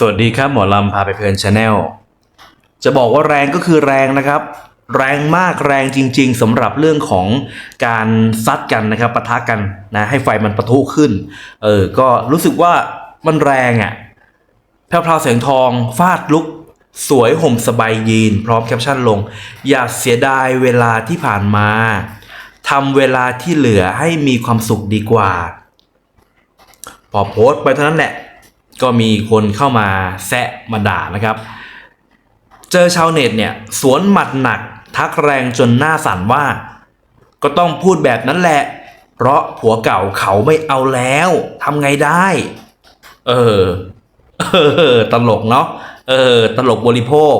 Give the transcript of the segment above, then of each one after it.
สวัสดีครับหมอลำพาไปเพลินชาแนลจะบอกว่าแรงก็คือแรงนะครับ แรงมากแรงจริง ๆสำหรับเรื่องของการซัดกันนะครับปะทะกันนะให้ไฟมันปะทุขึ้นเออก็รู้สึกว่ามันแรงอะ่ะแพรวๆแสงทองฟาดลุก สวยห่มสบายยีน พร้อมแคปชั่นลง อย่าเสียดายเวลาที่ผ่านมาทำเวลาที่เหลือให้มีความสุขดีกว่า พอโพสต์ไปเท่านั้นแหละ ก็มีคนเข้ามาแซะมาด่านะครับ เจอชาวเน็ตเนี่ยสวนหมัดหนักทักแรงจนหน้าสั่นว่า ก็ต้องพูดแบบนั้นแหละ เพราะผัวเก่าเขาไม่เอาแล้วทำไงได้ เออ เออ ตลกเนาะเออ ตลกบริโภค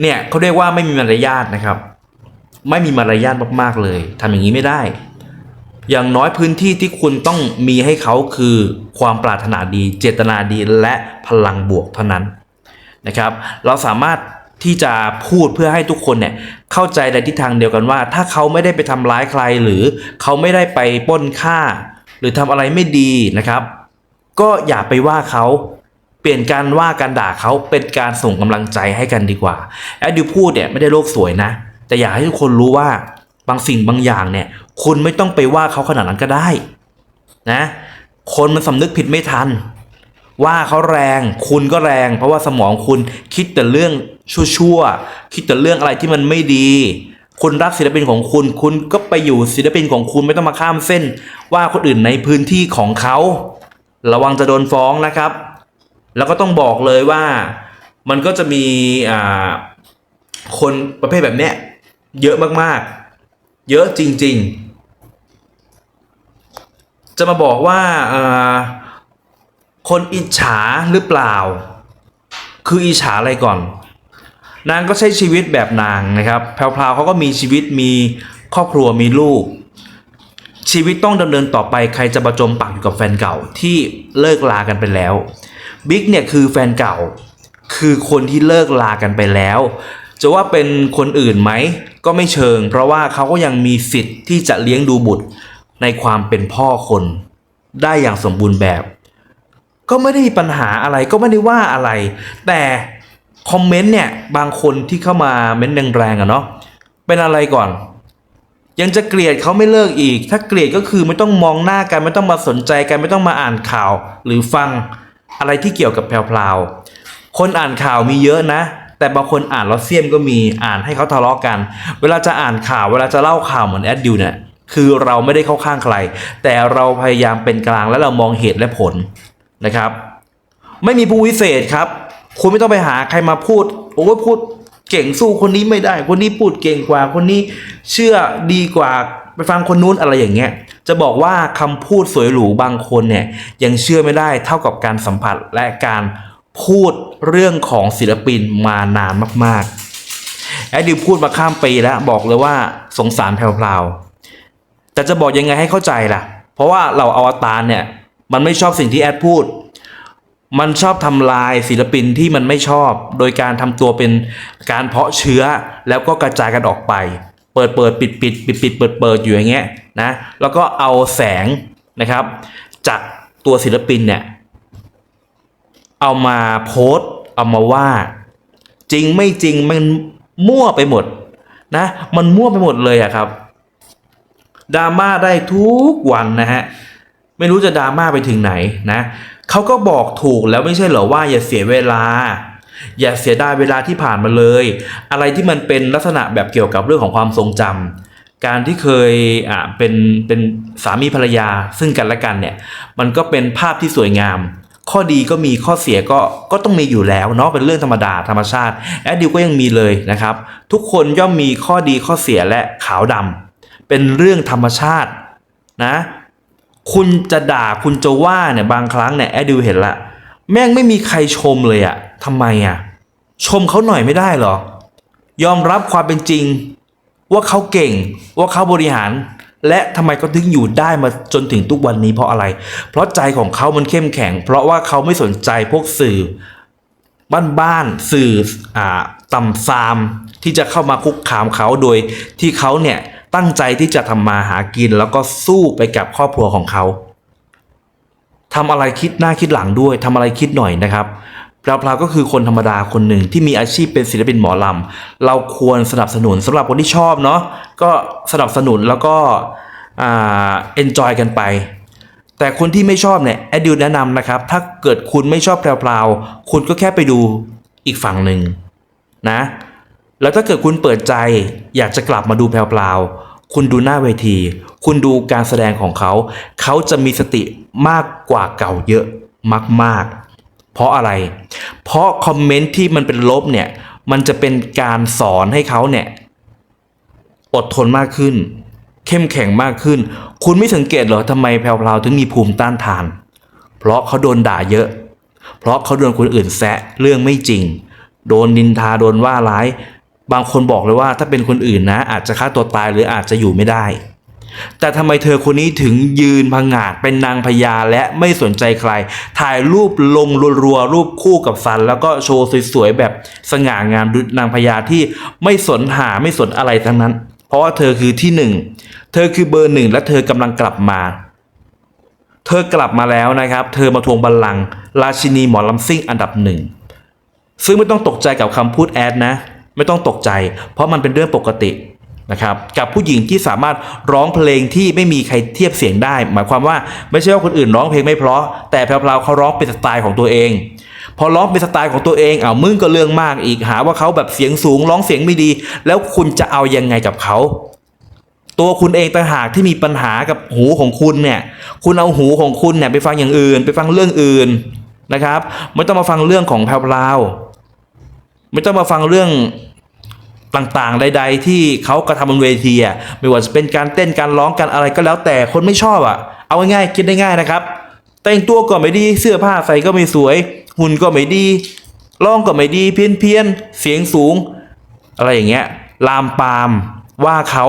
เนี่ยเขาเรียกว่าไม่มีมารยาทนะครับ ไม่มีมารยาทมากๆเลยทำอย่างนี้ไม่ได้ อย่างน้อยพื้นที่ที่คุณต้องมีให้เขาคือความปรารถนาดีเจตนาดีและพลังบวกเท่านั้นนะครับ เราสามารถที่จะพูดเพื่อให้ทุกคนเนี่ยเข้าใจในทิศทางเดียวกันว่า ถ้าเขาไม่ได้ไปทำร้ายใครหรือเขาไม่ได้ไปป้นฆ่า หรือทำอะไรไม่ดีนะครับ ก็อย่าไปว่าเขาเปลี่ยนการว่าการด่าเขาเป็นการส่งกำลังใจให้กันดีกว่าแอดดิวพูดเนี่ยไม่ได้โลกสวยนะ แต่อยากให้ทุกคนรู้ว่า บางสิ่งบางอย่างเนี่ย คุณไม่ต้องไปว่าเขาขนาดนั้นก็ได้ นะ คนมันสำนึกผิดไม่ทัน ว่าเขาแรง คุณก็แรง เพราะว่าสมองคุณคิดแต่เรื่องชั่วๆ คิดแต่เรื่องอะไรที่มันไม่ดี คุณรักศิลปินของคุณ คุณก็ไปอยู่ศิลปินของคุณไม่ต้องมาข้ามเส้น ว่าคนอื่นในพื้นที่ของเขา ระวังจะโดนฟ้องนะครับ แล้วก็ต้องบอกเลยว่า มันก็จะมีคนประเภทแบบเนี้ยเยอะมากๆ เยอะจริง ๆ จะมาบอกว่าคนอิจฉาหรือเปล่า คืออิจฉาอะไรก่อน นางก็ใช้ชีวิตแบบนางนะครับแพรวๆเขาก็มีชีวิตมีครอบครัวมีลูก ชีวิตต้องดำเนินต่อไปใครจะประจมปักอยู่กับแฟนเก่าที่เลิกลากันไปแล้วบิ๊กเนี่ยคือแฟนเก่าคือคนที่เลิกลากันไปแล้ว จะว่าเป็นคนอื่นไหม ก็ไม่เชิง เพราะว่าเขาก็ยังมีสิทธิ์ที่จะเลี้ยงดูบุตรในความเป็นพ่อคนได้อย่างสมบูรณ์แบบ ก็ไม่ได้มีปัญหาอะไรก็ไม่ได้ว่าอะไร แต่คอมเมนต์เนี่ยบางคนที่เข้ามาเม้นต์แรงๆอะเนาะเป็นอะไรก่อน ยังจะเกลียดเขาไม่เลิกอีก ถ้าเกลียดก็คือไม่ต้องมองหน้ากันไม่ต้องมาสนใจกันไม่ต้องมาอ่านข่าว หรือฟังอะไรที่เกี่ยวกับแพรวๆคนอ่านข่าวมีเยอะนะ แต่บางคนอ่านแล้วเสียมก็มีอ่านให้เขาทะเลาะกัน เวลาจะอ่านข่าวเวลาจะเล่าข่าวเหมือนแอดดิวเนี่ยคือเราไม่ได้เข้าข้างใคร แต่เราพยายามเป็นกลางและเรามองเหตุและผลนะครับ ไม่มีผู้วิเศษครับ คุณไม่ต้องไปหาใครมาพูดโอ้พูดเก่งสู้คนนี้ไม่ได้ คนนี้พูดเก่งกว่า คนนี้เชื่อดีกว่าไปฟังคนนู้นอะไรอย่างเงี้ย จะบอกว่าคำพูดสวยหรูบางคนเนี่ยยังเชื่อไม่ได้เท่ากับการสัมผัสและการ พูดเรื่องของศิลปินมานานมากๆ แอดดิวพูดมาข้ามปีแล้วบอกเลยว่าสงสารแพรวๆแต่จะบอกยังไงให้เข้าใจล่ะ เพราะว่าเราอวตารเนี่ย มันไม่ชอบสิ่งที่แอดพูด มันชอบทำลายศิลปินที่มันไม่ชอบ โดยการทำตัวเป็นการเพาะเชื้อแล้วก็กระจายกันออกไป เปิดเปิดปิดปิดปิดปิดเปิดเปิดอยู่อย่างเงี้ยนะแล้วก็เอาแสงนะครับ จากตัวศิลปินเนี่ย เอามาโพสต์เอามาว่า จริงไม่จริงมันมั่วไปหมดนะ มันมั่วไปหมดเลยอะครับดราม่าได้ทุกวันนะฮะไม่รู้จะดราม่าไปถึงไหนนะเขาก็บอกถูกแล้วไม่ใช่เหรอว่าอย่าเสียเวลา อย่าเสียดายเวลาที่ผ่านมาเลย อะไรที่มันเป็นลักษณะแบบเกี่ยวกับเรื่องของความทรงจำการที่เคยอ่าเป็นเป็นสามีภรรยาซึ่งกันและกันเนี่ยมันก็เป็นภาพที่สวยงาม ข้อดีก็มีข้อเสียก็ก็ต้องมีอยู่แล้วเนาะเป็นเรื่องธรรมดาธรรมชาติแอดดิวก็ยังมีเลยนะครับ ทุกคนย่อมมีข้อดีข้อเสียและขาวดำเป็นเรื่องธรรมชาตินะคุณจะด่าคุณจะว่าเนี่ยบางครั้งเนี่ยแอดดิวเห็นละแม่งไม่มีใครชมเลยอะทำไมอะชมเขาหน่อยไม่ได้เหรอ ยอมรับความเป็นจริง ว่าเขาเก่งว่าเขาบริหาร และทำไมเขาถึงอยู่ได้มาจนถึงทุกวันนี้เพราะอะไร เพราะใจของเขามันเข้มแข็ง เพราะว่าเขาไม่สนใจพวกสื่อ บ้านๆสื่ออ่าต่ำซาม ที่จะเข้ามาคุกคามเขาโดยที่เขาเนี่ยตั้งใจที่จะทำมาหากินแล้วก็สู้ไปกับครอบครัวของเขาทำอะไรคิดหน้าคิดหลังด้วยทำอะไรคิดหน่อยนะครับ พรวๆก็คือคนธรรมดาคนหนึ่งที่มีอาชีพเป็นศิลปินหมอลำ เราควรสนับสนุนสำหรับคนที่ชอบเนาะก็สนับสนุนแล้วก็เอ่า enjoy กันไป แต่คนที่ไม่ชอบเนี่ยแอดดิวแนะนำนะครับ ถ้าเกิดคุณไม่ชอบแพรวๆคุณก็แค่ไปดูอีกฝั่งหนึ่งนะ แล้วถ้าเกิดคุณเปิดใจอยากจะกลับมาดูแพรวๆคุณดูหน้าเวที คุณดูการแสดงของเขา เขาจะมีสติมากกว่าเก่าเยอะมาก ๆ เพราะอะไร เพราะคอมเมนต์ที่มันเป็นลบเนี่ย มันจะเป็นการสอนให้เขาเนี่ย อดทนมากขึ้น เข้มแข็งมากขึ้น คุณไม่สังเกตเหรอทำไมแพรวๆถึงมีภูมิต้านทาน เพราะเขาโดนด่าเยอะ เพราะเขาโดนคนอื่นแซะเรื่องไม่จริง โดนนินทาโดนว่าร้าย บางคนบอกเลยว่าถ้าเป็นคนอื่นนะ อาจจะฆ่าตัวตายหรืออาจจะอยู่ไม่ได้ แต่ทำไมเธอคนนี้ถึงยืนพังงาดเป็นนางพญาและไม่สนใจใคร ถ่ายรูปลงรัวๆรูปคู่กับซัน แล้วก็โชว์สวยๆแบบสง่างามดุจนางพญาที่ไม่สนหาไม่สนอะไรทั้งนั้น เพราะว่าเธอคือที่หนึ่งเธอคือเบอร์หนึ่งและเธอกำลังกลับมา เธอกลับมาแล้วนะครับ เธอมาทวงบัลลังก์ราชินีหมอลำซิ่งอันดับหนึ่งซึ่งไม่ต้องตกใจกับคำพูดแอดนะ ไม่ต้องตกใจ เพราะมันเป็นเรื่องปกติ นะครับกับผู้หญิงที่สามารถร้องเพลงที่ไม่มีใครเทียบเสียงได้ หมายความว่าไม่ใช่ว่าคนอื่นร้องเพลงไม่เพราะ แต่แพรวๆเขาร้องเป็นสไตล์ของตัวเอง พอร้องเป็นสไตล์ของตัวเองเอ้ามึงก็เรื่องมากอีกหาว่าเขาแบบเสียงสูงร้องเสียงไม่ดี แล้วคุณจะเอายังไงกับเขาตัวคุณเองต่างหากที่มีปัญหากับหูของคุณเนี่ย คุณเอาหูของคุณเนี่ยไปฟังอย่างอื่น ไปฟังเรื่องอื่นนะครับ ไม่ต้องมาฟังเรื่องของแพรวๆไม่ต้องมาฟังเรื่อง ต่างๆ ใด ๆ ที่เขากระทำบนเวทีอะไม่ว่าจะเป็นการเต้นการร้องการอะไรก็แล้วแต่คนไม่ชอบอะ เอาง่ายๆคิดได้ง่ายนะครับ แต่งตัวก็ไม่ดีเสื้อผ้าใส่ก็ไม่สวย หุ่นก็ไม่ดีร้องก็ไม่ดีเพี้ยนเพี้ยนๆเสียงสูง อะไรอย่างเงี้ยลามปามว่าเขา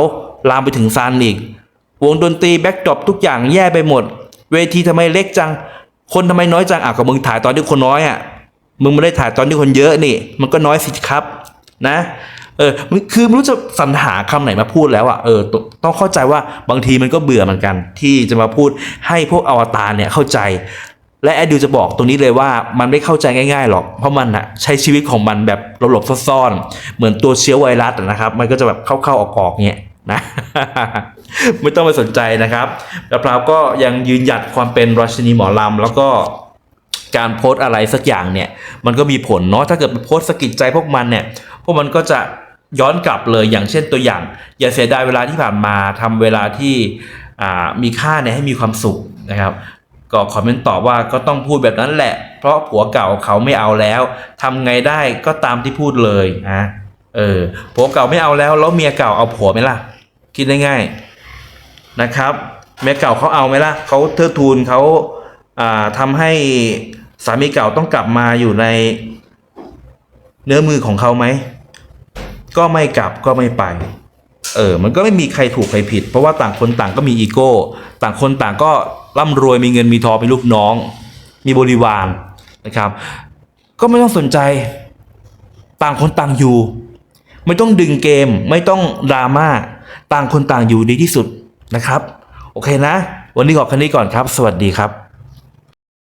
ลามไปถึงซานอีกวงดนตรีแบ็กดรอปทุกอย่างแย่ไปหมด เวทีทำไมเล็กจัง คนทำไมน้อยจังอะก็มึงถ่ายตอนที่คนน้อยอะมึงไม่ได้ถ่ายตอนที่คนเยอะนี่ มันก็น้อยสิครับนะ เออคือไม่รู้จะสรรหาคำไหนมาพูดแล้วอะเออต้องเข้าใจว่าบางทีมันก็เบื่อเหมือนกัน ที่จะมาพูดให้พวกอวตารเนี่ยเข้าใจ และแอดดิวจะบอกตรงนี้เลยว่ามันไม่เข้าใจง่ายๆหรอก เพราะมันอะใช้ชีวิตของมันแบบหลบๆซ่อนๆเหมือนตัวเชื้อไวรัสนะครับ มันก็จะแบบเข้าๆออกๆเงี้ยนะไม่ต้องไปสนใจนะครับแล้วพราวก็ยังยืนหยัดความเป็นราชินีหมอลำแล้วก็การโพสต์อะไรสักอย่างเนี่ย มันก็มีผลเนาะถ้าเกิดไปโพสต์สกิดใจพวกมันเนี่ย พวกมันก็จะ ย้อนกลับเลยอย่างเช่นตัวอย่าง อย่าเสียดายเวลาที่ผ่านมาทำเวลาที่มีค่าเนี่ยให้มีความสุขนะครับ ก็คอมเมนต์ตอบว่าก็ต้องพูดแบบนั้นแหละ เพราะผัวเก่าเขาไม่เอาแล้วทำไงได้ก็ตามที่พูดเลยนะเออผัวเก่าไม่เอาแล้วแล้วเมียเก่าเอาผัวไหมล่ะ คิดได้ง่ายนะครับเมียเก่าเขาเอาไหมล่ะเขาเทิดทูนเขาอ่าทำให้สามีเก่าต้องกลับมาอยู่ในเนื้อมือของเขาไหม ก็ไม่กลับก็ไม่ไป เออ มันก็ไม่มีใครถูกใครผิด เพราะว่าต่างคนต่างก็มีอีโก้ ต่างคนต่างก็ร่ำรวยมีเงินมีทองเป็นลูกน้อง มีบริวารนะครับ ก็ไม่ต้องสนใจ ต่างคนต่างอยู่ ไม่ต้องดึงเกม ไม่ต้องดราม่า ต่างคนต่างอยู่ดีที่สุดนะครับ โอเคนะ วันนี้ขอแค่นี้ก่อนครับ สวัสดีครับ